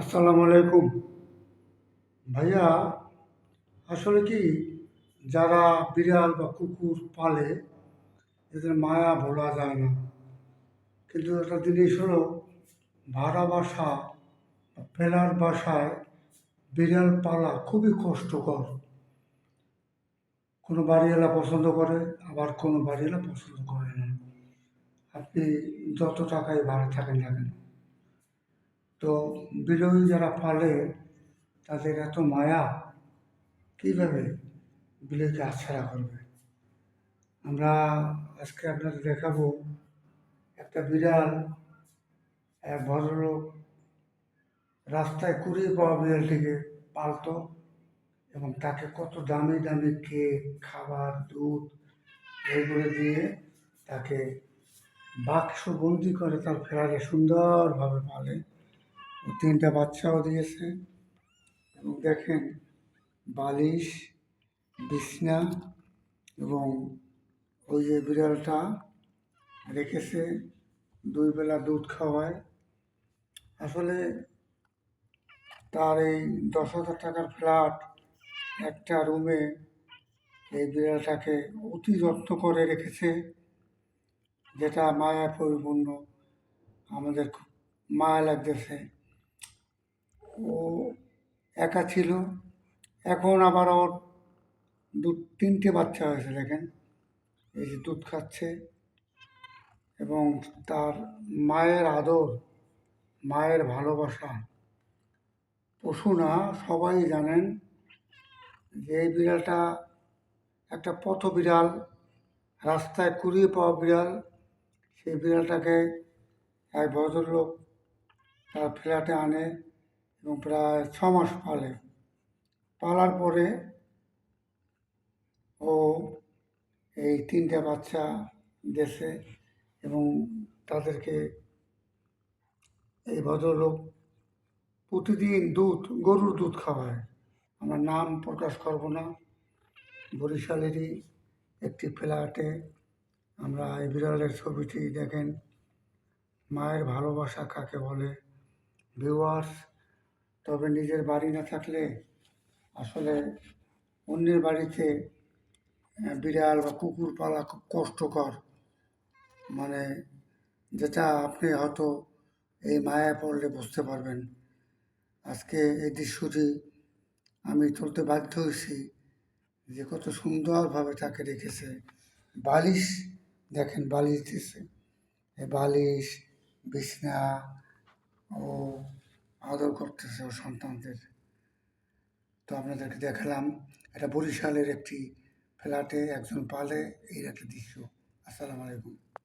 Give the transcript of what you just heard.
আসসালামু আলাইকুম। ভাইয়া, আসলে কি যারা বিড়াল বা কুকুর পালে, এদের মায়া ভোলা যায় না। কিন্তু একটা জিনিস হলো, ভাড়া বাসা বা ফেরার বাসায় বিড়াল পালা খুবই কষ্টকর। কোনো বাড়িওয়ালা পছন্দ করে, আবার কোনো বাড়িওয়ালা পছন্দ করে না। আপনি যত টাকায় ভাড়া থাকেন না কেন? তো বিরোধী যারা পালে তাদের এত মায়া, কীভাবে বিলেকে আচ্ছাড়া করবে? আমরা আজকে আপনাদের দেখাবো একটা বিড়াল, এক ভদ্রলোক রাস্তায় কুড়িয়ে পাওয়া বিড়ালটিকে পালতো এবং তাকে কত দামি দামি কেক, খাবার, দুধ এইগুলো দিয়ে তাকে বাক্স বন্দি করে তার ফেরারে সুন্দরভাবে পালে। তিনটা বাচ্চাও দিয়েছে এবং দেখেন বালিশ, বিছনা এবং ওই যে বিড়ালটা রেখেছে দুই বেলা দুধ খাওয়ায়। আসলে তার এই দশ হাজার টাকার ফ্ল্যাট একটা রুমে এই বিড়ালটাকে অতি যত্ন করে রেখেছে, যেটা মায়া পরিপূর্ণ আমাদের খুব মায়া লাগতেছে। ও একা ছিল। এখন আবার ওর দু, তিনটে বাচ্চা হয়েছে, দেখেন। এই যে দুধ খাচ্ছে এবং তার মায়ের আদর, মায়ের ভালোবাসা। পশু না, সবাই জানেন যে এই বিড়ালটা একটা পথ বিড়াল রাস্তায় কুড়িয়ে পাওয়া বিড়াল। সেই বিড়ালটাকে এক ভদ্রলোক তার ফ্ল্যাটে আনে। এবং প্রায় ছ মাস পালে। পালার পরে ও এই তিনটে বাচ্চা দেশে এবং তাদেরকে এই ভদ্রলোক প্রতিদিন দুধ, গরুর দুধ খাওয়ায়। আমার নাম প্রকাশ করব না। বরিশালেরই একটি ফ্ল্যাটে আমরা এই বিড়ালের ছবিটি দেখেন। মায়ের ভালোবাসা কাকে বলে? ভিউয়ার্স তবে নিজের বাড়ি না থাকলে আসলে অন্যের বাড়িতে বিড়াল বা কুকুর পালা খুব কষ্টকর। মানে যেটা আপনি হয়তো এই মায়া পড়লে বুঝতে পারবেন। আজকে এই দৃশ্যটি আমি তুলতে বাধ্য হয়েছি যে কত সুন্দরভাবে তাকে রেখেছে। বালিশ, দেখেন বালিশ এই বালিশ, বিছনা ও আদর করতেছে ও সন্তানদের। তো আপনাদেরকে দেখালাম, এটা বরিশালের একটি ফ্ল্যাটে একজন পালে এই একটা দৃশ্য। আসসালামু আলাইকুম।